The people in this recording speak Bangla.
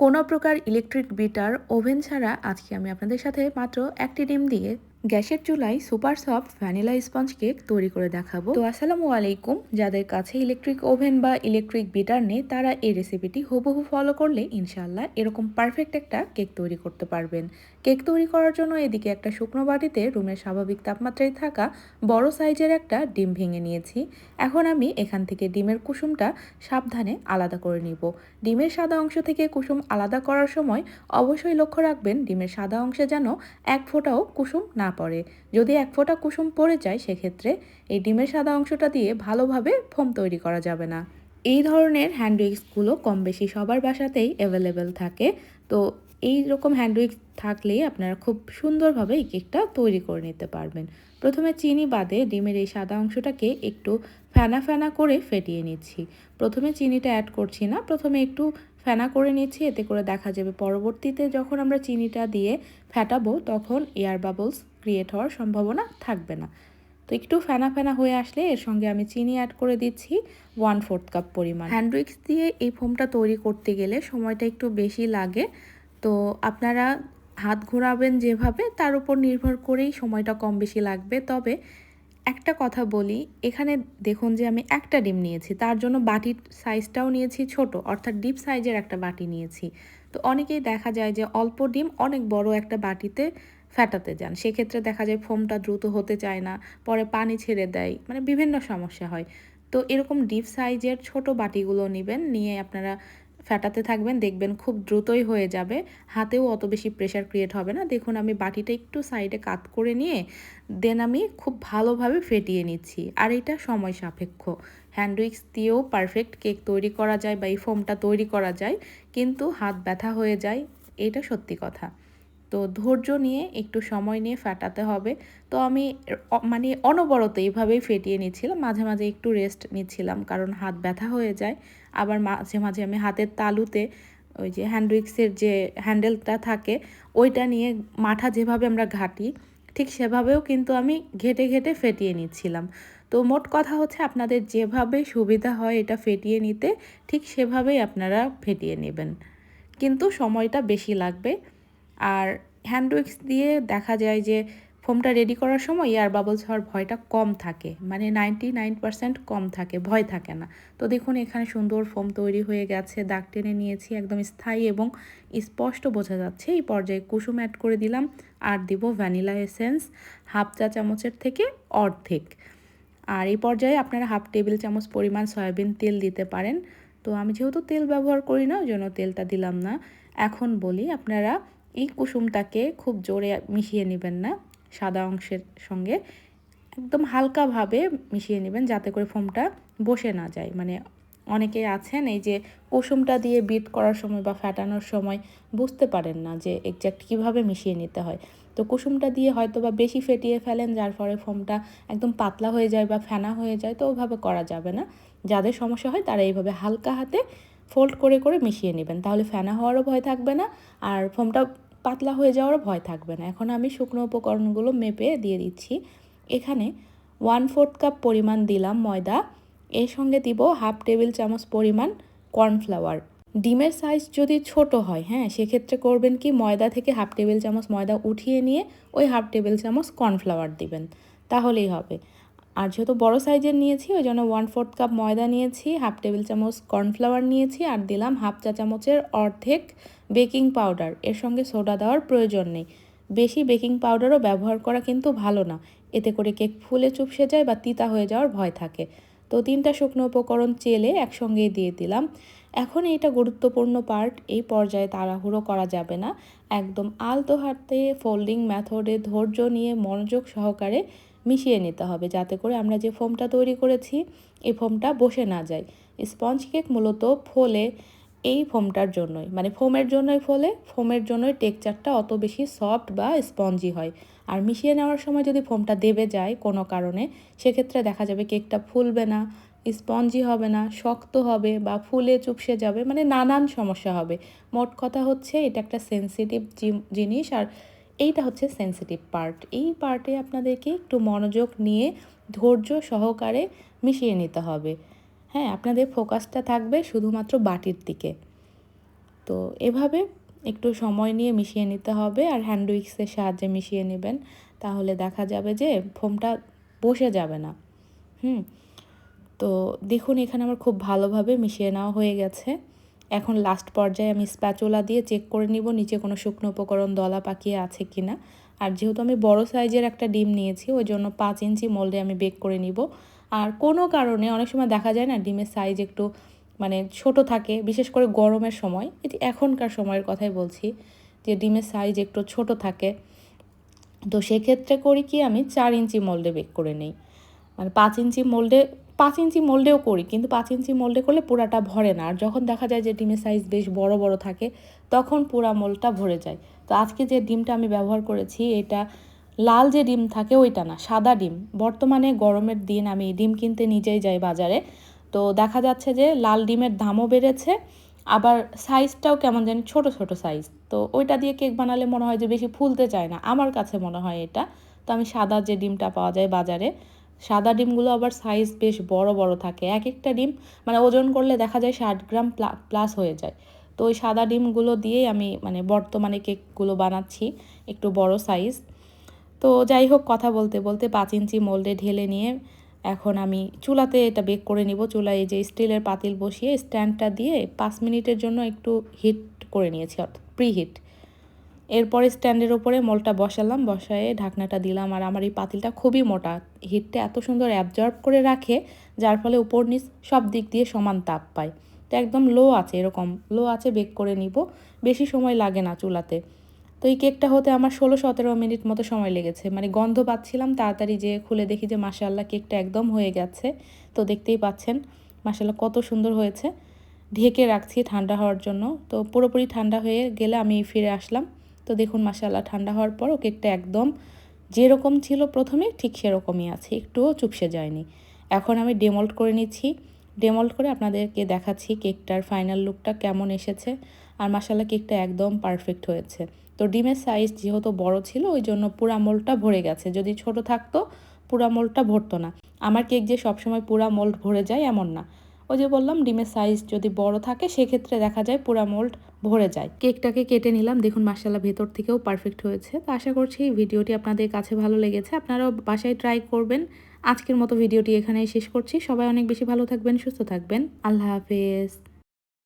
কোনো প্রকার ইলেকট্রিক বিটার ওভেন ছাড়া আজকে আমি আপনাদের সাথে মাত্র একটি ডিম দিয়ে গ্যাসের চুলায় super soft vanilla sponge cake তৈরি করে দেখাবো। তো আসসালামু আলাইকুম। যাদের কাছে ইলেকট্রিক ওভেন বা ইলেকট্রিক বিটার নেই, তারা এই রেসিপিটি হুবহু ফলো করলে ইনশাল্লাহ এরকম পারফেক্ট একটা কেক তৈরি করতে পারবেন। কেক তৈরি করার জন্য এদিকে একটা শুকনো বাটিতে রুমের স্বাভাবিক তাপমাত্রায় থাকা বড় সাইজের একটা ডিম ভেঙে নিয়েছি। এখন আমি এখান থেকে ডিমের কুসুমটা সাবধানে আলাদা করে নিব। ডিমের সাদা অংশ থেকে কুসুম আলাদা করার সময় অবশ্যই লক্ষ্য রাখবেন, ডিমের সাদা অংশে যেন এক ফোঁটাও কুসুম না পড়ে। যদি এক ফোঁটা কুসুম পড়ে যায়, সেক্ষেত্রে এই ডিমের সাদা অংশটা দিয়ে ভালোভাবে ফোম তৈরি করা যাবে না। এই ধরনের হ্যান্ডউইক্সগুলো কম বেশি সবার বাসাতেই অ্যাভেলেবেল থাকে। তো এই রকম হ্যান্ডউইক্স থাকলেই আপনারা খুব সুন্দরভাবে এই কেকটা তৈরি করে নিতে পারবেন। প্রথমে চিনি বাদে ডিমের এই সাদা অংশটাকে একটু ফেনা ফেনা করে ফেটিয়ে নিচ্ছি। প্রথমে চিনিটা অ্যাড করছি না, প্রথমে একটু ফেনা করে নিচ্ছি, এতে করে দেখা যাবে পরবর্তীতে যখন আমরা চিনিটা দিয়ে ফেটাবো, তখন এয়ার বাবলস ক্রিয়েট হওয়ার সম্ভাবনা থাকবে না। তো একটু ফেনা ফেনা হয়ে আসলে এর সঙ্গে আমি চিনি অ্যাড করে দিচ্ছি ওয়ান ফোর্থ কাপ পরিমাণ। হ্যান্ডউইক্স দিয়ে এই ফোমটা তৈরি করতে গেলে সময়টা একটু বেশি লাগে। তো আপনারা হাত ঘোরাবেন যেভাবে, তার উপর নির্ভর করেই সময়টা কম বেশি লাগবে। তবে একটা কথা বলি, এখানে দেখুন যে আমি একটা ডিম নিয়েছি, তার জন্য বাটির সাইজটাও নিয়েছি ছোট, অর্থাৎ ডিপ সাইজের একটা বাটি নিয়েছি। তো অনেকেই দেখা যায় যে অল্প ডিম অনেক বড় একটা বাটিতে ফ্যাটাতে যান। সেক্ষেত্রে দেখা যায় ফোমটা দ্রুত হতে চায় না, পরে পানি ছেড়ে দেয় মানে বিভিন্ন সমস্যা হয়। তো এরকম ডিপ সাইজের ছোট বাটিগুলো নেবেন, নিয়ে আপনারা ফ্যাটাতে থাকবেন, দেখবেন খুব দ্রুতই হয়ে যাবে। হাতেও অত বেশি প্রেশার ক্রিয়েট হবে না। দেখুন, আমি বাটিটা একটু সাইডে কাত করে নিয়ে দেন আমি খুব ভালোভাবে ফেটিয়ে নিচ্ছি। আর এটা সময় সাপেক্ষ। হ্যান্ডউইক্স দিয়েও পারফেক্ট কেক তৈরি করা যায় বা এই ফোমটা তৈরি করা যায়, কিন্তু হাত ব্যথা হয়ে যায়, এটা সত্যি কথা। তো ধৈর্য নিয়ে একটু সময় নিয়ে ফাটাতে হবে। তো আমি মানে অনবরত এইভাবেই ফেটিয়ে নিচ্ছিলাম, মাঝে মাঝে একটু রেস্ট নিচ্ছিলাম কারণ হাত ব্যথা হয়ে যায়। আবার মাঝে মাঝে আমি হাতের তালুতে ওই যে হ্যান্ডউইক্সের যে হ্যান্ডেলটা থাকে, ওইটা নিয়ে মাঠা যেভাবে আমরা ঘাটি, ঠিক সেভাবেও কিন্তু আমি ঘেটে ঘেটে ফেটিয়ে নিচ্ছিলাম। তো মোট কথা হচ্ছে আপনাদের যেভাবে সুবিধা হয় এটা ফেটিয়ে নিতে, ঠিক সেভাবেই আপনারা ফেটিয়ে নেবেন। কিন্তু সময়টা বেশি লাগবে। আর হ্যান্ডউইক্স দিয়ে দেখা যায় যে ফোমটা রেডি করার সময় এয়ার বাবলস হওয়ার ভয়টা কম থাকে। মানে নাইনটি নাইন পার্সেন্ট কম থাকে, ভয় থাকে না। তো দেখুন, এখানে সুন্দর ফোম তৈরি হয়ে গেছে, দাগ টেনে নিয়েছি, একদম স্থায়ী এবং স্পষ্ট বোঝা যাচ্ছে। এই পর্যায়ে কুসুম অ্যাড করে দিলাম, আর দিব ভ্যানিলা এসেন্স হাফ চা চামচের থেকে অর্ধেক। আর এই পর্যায়ে আপনারা হাফ টেবিল চামচ পরিমাণ সয়াবিন তেল দিতে পারেন। তো আমি যেহেতু তেল ব্যবহার করি না, ওই জন্য তেলটা দিলাম না। এখন বলি, আপনারা এই কুসুমটাকে খুব জোরে মিশিয়ে নেবেন না, সাদা অংশের সঙ্গে। একদম হালকাভাবে মিশিয়ে নেবেন যাতে করে ফোমটা বসে না যায়। মানে অনেকে আছেন এই যে কুসুমটা দিয়ে বিট করার সময় বা ফ্যাটানোর সময় বুঝতে পারেন না যে এক্স্যাক্ট কীভাবে মিশিয়ে নিতে হয়। তো কুসুমটা দিয়ে হয়তো বা বেশি ফেটিয়ে ফেলেন, যার ফলে ফোমটা একদম পাতলা হয়ে যায় বা ফেনা হয়ে যায়, তো ওভাবে করা যাবে না। যাদের সমস্যা হয় তারা এইভাবে হালকা হাতে ফোল্ড করে করে মিশিয়ে নেবেন। তাহলে ফেনা হওয়ারও ভয় থাকবে না আর ফোমটা পাতলা হয়ে যাওয়ারও ভয় থাকবে না। এখন আমি শুকনো উপকরণগুলো মেপে দিয়ে দিচ্ছি। এখানে ওয়ান ফোর্থ কাপ পরিমাণ দিলাম ময়দা। এর সঙ্গে দিব হাফ টেবিল চামচ পরিমাণ কর্নফ্লাওয়ার ডিমের সাইজ যদি ছোট হয় হ্যাঁ সেক্ষেত্রে করবেন কি ময়দা থেকে হাফ টেবিল চামচ ময়দা উঠিয়ে নিয়ে ওই হাফ টেবিল চামচ কর্নফ্লাওয়ার দিবেন। তাহলেই হবে। আর যেহেতু বড় সাইজের নিয়েছি, ওই জন্য ওয়ান ফোর্থ কাপ ময়দা নিয়েছি হাফ টেবিল চামচ কর্নফ্লাওয়ার নিয়েছি আর দিলাম হাফ চা চামচের অর্ধেক বেকিং পাউডার এর সঙ্গে সোডা দেওয়ার প্রয়োজন নেই। বেশি বেকিং পাউডারও ব্যবহার করা কিন্তু ভালো না। এতে করে কেক ফুলে চুপসে যায় বা তিতা হয়ে যাওয়ার ভয় থাকে। তো তিনটা শুকনো উপকরণ চেলে একসঙ্গেই দিয়ে দিলাম। এখন এইটা গুরুত্বপূর্ণ পার্ট এই পর্যায়ে তাড়াহুড়ো করা যাবে না। একদম আলতো হাতে ফোল্ডিং মেথডে ধৈর্য নিয়ে মনোযোগ সহকারে মিশিয়ে নিতে হবে যাতে করে আমরা যে ফোমটা তৈরি করেছি, এই ফোমটা বসে না যায়। স্পঞ্জ কেক মূলত ফোলে এই ফোমটার জন্যই মানে ফোমের জন্যই ফলে, ফোমের জন্যই টেক্সচারটা অত বেশি সফট বা স্পঞ্জি হয়। আর মিশিয়ে নেওয়ার সময় যদি ফোমটা দেবে যায় কোনো কারণে, সেক্ষেত্রে দেখা যাবে কেকটা ফুলবে না, স্পঞ্জি হবে না, শক্ত হবে বা ফুলে চুপসে যাবে মানে নানান সমস্যা হবে। মোট কথা হচ্ছে এটা একটা সেন্সিটিভ জিনিস আর এইটা হচ্ছে সেন্সিটিভ পার্ট এই পার্টে আপনাদেরকে একটু মনোযোগ নিয়ে ধৈর্য সহকারে মিশিয়ে নিতে হবে। হ্যাঁ আপনাদের ফোকাসটা থাকবে শুধুমাত্র বাটির দিকে। তো এভাবে একটু সময় নিয়ে মিশিয়ে নিতে হবে আর হ্যান্ড উইক্সের সাহায্যে মিশিয়ে নেবেন। তাহলে দেখা যাবে যে ফোমটা বসে যাবে না। হুম, তো দেখুন এখানে আমার খুব ভালোভাবে মিশিয়ে নেওয়া হয়ে গেছে। এখন লাস্ট পর্যায়ে আমি স্প্যাচুলা দিয়ে চেক করে নিব নিচে কোনো শুকনো উপকরণ, দলা পাকিয়ে আছে কি না আর যেহেতু আমি বড় সাইজের একটা ডিম নিয়েছি, ওই জন্য পাঁচ ইঞ্চি মোল্ডে আমি বেক করে নিব। আর কোনো কারণে অনেক সময় দেখা যায় না, ডিমের সাইজ একটু মানে ছোট থাকে, বিশেষ করে গরমের সময়। এটি এখনকার সময়ের কথাই বলছি যে ডিমের সাইজ একটু ছোট থাকে। তো সেক্ষেত্রে করি কি, আমি চার ইঞ্চি মোল্ডে বেক করে নিই। মানে পাঁচ ইঞ্চি মোল্ডে পাঁচ ইঞ্চি মোল্ডেও করি, কিন্তু পাঁচ ইঞ্চি মোল্ডে করলে পুরাটা ভরে না। আর যখন দেখা যায় যে ডিমের সাইজ বেশ বড় বড় থাকে, তখন পুরা মোলটা ভরে যায়। তো আজকে যে ডিমটা আমি ব্যবহার করেছি, এটা লাল যে ডিম থাকে ওইটা না, সাদা ডিম। বর্তমানে গরমের দিন আমি ডিম কিনতে নিজেই যাই বাজারে। তো দেখা যাচ্ছে যে লাল ডিমের দামও বেড়েছে, আবার সাইজটাও কেমন জানি ছোট ছোট সাইজ তো ওইটা দিয়ে কেক বানালে মনে হয় যে বেশি ফুলতে চায় না। আমার কাছে মনে হয় এটা। তো আমি সাদা যে ডিমটা পাওয়া যায় বাজারে সাদা ডিমগুলো আবার সাইজ বেশ বড় বড় থাকে। এক একটা ডিম মানে ওজন করলে দেখা যায় ষাট গ্রাম প্লাস হয়ে যায়। তো ওই সাদা ডিমগুলো দিয়েই আমি মানে বর্তমানে কেকগুলো বানাচ্ছি, একটু বড় সাইজ তো যাই হোক, কথা বলতে বলতে পাঁচ ইঞ্চি মোল্ডে ঢেলে নিয়ে এখন আমি চুলাতে এটা বেক করে নিব। চুলায় যে স্টিলের পাতিল বসিয়ে স্ট্যান্ডটা দিয়ে পাঁচ মিনিটের জন্য একটু হিট করে নিয়েছি, অর্থাৎ প্রি হিট এরপরে স্ট্যান্ডের ওপরে মলটা বসালাম, বসায়ে ঢাকনাটা দিলাম। আর আমার এই পাতিলটা খুবই মোটা। হিটটা এত সুন্দর অ্যাবজর্ব করে রাখে, যার ফলে উপর নিচ সব দিক দিয়ে সমান তাপ পায়। তো একদম লো আছে এরকম। লো আছে বেক করে নিব। বেশি সময় লাগে না চুলাতে। তো এই কেকটা হতে আমার ষোলো সতেরো মিনিট মতো সময় লেগেছে। মানে গন্ধ পাচ্ছিলাম, তাড়াতাড়ি যে খুলে দেখি যে মাসাল্লাহ কেকটা একদম হয়ে গেছে। তো দেখতেই পাচ্ছেন মাসাল্লাহ কত সুন্দর হয়েছে। ঢেকে রাখছি ঠান্ডা হওয়ার জন্য। তো পুরোপুরি ঠান্ডা হয়ে গেলে আমি ফিরে আসলাম। তো দেখুন মাসাল্লাহ ঠান্ডা হওয়ার পরও কেকটা একদম যেরকম ছিল প্রথমে, ঠিক সেরকমই আছে। একটুও চুপসে যায়নি। এখন আমি ডেমল্ট করে নিচ্ছি। ডেমল্ট করে আপনাদেরকে দেখাচ্ছি কেকটার ফাইনাল লুকটা কেমন এসেছে। আর মাসাল্লাহ কেকটা একদম পারফেক্ট হয়েছে। তো ডিমের সাইজ যেহেতু বড় ছিল, ওই জন্য পুরা মোলটা ভরে গেছে। যদি ছোট থাকতো, পুরা মোলটা ভরতো না। আমার কেক যে সবসময় পুরা মোল্ড ভরে যায়, এমন না। ওই যে বললাম, ডিমের সাইজ যদি বড় থাকে, সেক্ষেত্রে দেখা যায় পুরা মোল্ড ভরে যায়। কেকটাকে কেটে নিলাম। দেখুন মাসাল্লাহ ভেতর থেকেও পারফেক্ট হয়েছে। তো আশা করছি এই ভিডিওটি আপনাদের কাছে ভালো লেগেছে। আপনারাও বাসায় ট্রাই করবেন। আজকের মতো ভিডিওটি এখানেই শেষ করছি। সবাই অনেক বেশি ভালো থাকবেন, সুস্থ থাকবেন। আল্লাহ হাফেজ।